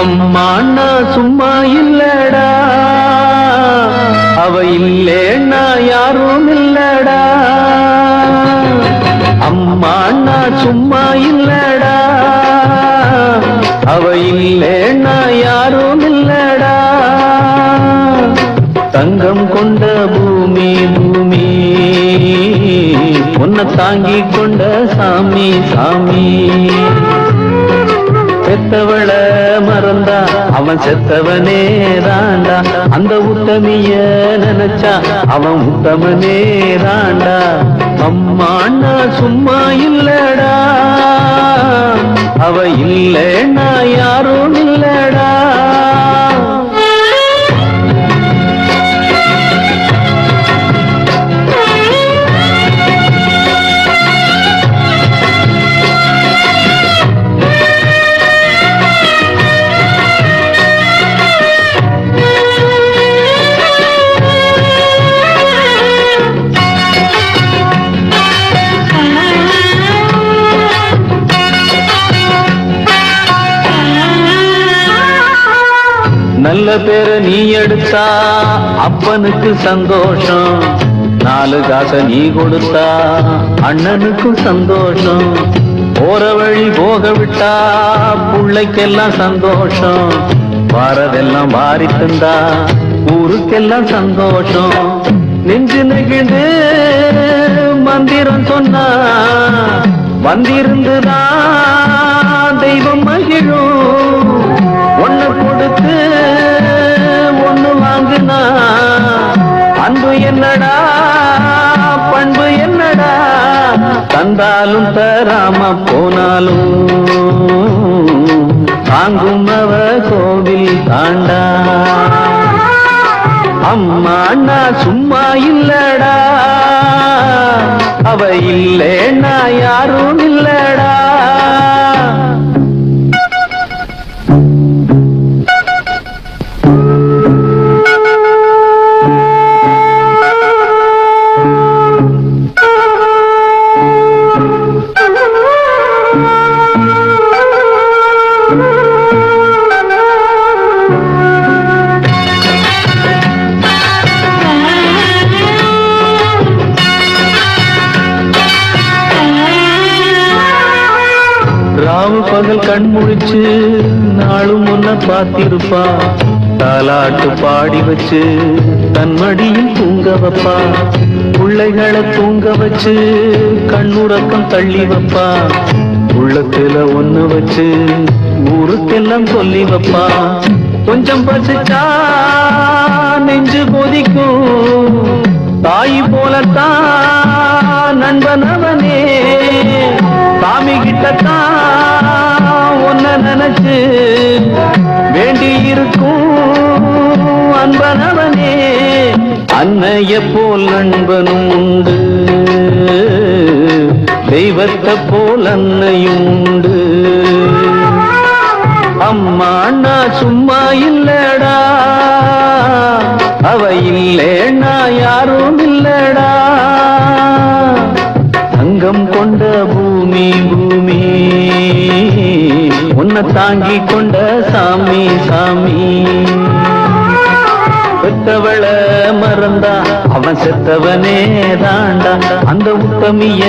அம்மா நான் சும்மா இல்லடா. அவ இல்லேன்னா யாரும் இல்லடா. அம்மா நான் சும்மா இல்லடா. அவ இல்லேன்னா யாரும் இல்லடா. தங்கம் கொண்ட பூமி பூமி. உன்னை தாங்கி கொண்ட சாமி சாமி. அவன் செத்தவனே தாண்டா. அந்த உத்தமிய நினைச்சா அவன் உத்தமனே தாண்டா. அம்மாண்ணா சும்மா இல்லடா. அவ இல்லைன்னா யாரும் நல்ல பேரை நீ எடுத்தா அப்பனுக்கு சந்தோஷம். நாலு காசை நீ கொடுத்தா அண்ணனுக்கும் சந்தோஷம். போற வழி போக விட்டா பிள்ளைக்கெல்லாம் சந்தோஷம். வாரதெல்லாம் வாரி தந்தா ஊருக்கெல்லாம் சந்தோஷம். நெஞ்சு நெகிழ்ந்து மந்திரம் சொன்னா வந்திருந்துதான் என்னடா? பண்பு என்னடா? தந்தாலும் தராம போனாலும் தாங்கும் அவ கோவில் தாண்டா. அம்மா அண்ணா சும்மா இல்லடா. அவ இல்லேன்னா யாரும் ராவு பகல் கண் முழிச்சு நாளும் முன்ன பார்த்திருப்பா. தாலாட்டு பாடி வச்சு தன் மடியில் தூங்க வைப்பா. பிள்ளைகளை தூங்க வச்சு கண்ணுறக்கம் தள்ளி வைப்பா. உள்ளத்துல ஒண்ணு வச்சு ஊருக்கெல்லாம் சொல்லி வைப்பா. கொஞ்சம் பசிச்சா நெஞ்சு கொதிக்கும். தாய் போலத்தான் நண்பன் அவனே. சாமி கிட்டத்தான் மனசு வேண்டியிருக்கும் அன்பனவனே. அன்னைய போல் நண்பனும் உண்டு. தெய்வத்தை போல் அன்னையும் உண்டு. அம்மா அண்ணா சும்மா இல்லடா. அவ இல்லேன்னா தாங்கி கொண்ட சாமி சாமி. பெத்தவள மறந்தா அவன் செத்தவனே தாண்டா. அந்த உத்தமிய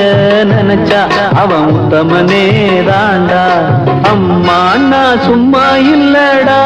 நினைச்சா அவன் உத்தமனே தாண்டா. அம்மா அண்ணா சும்மா இல்லடா.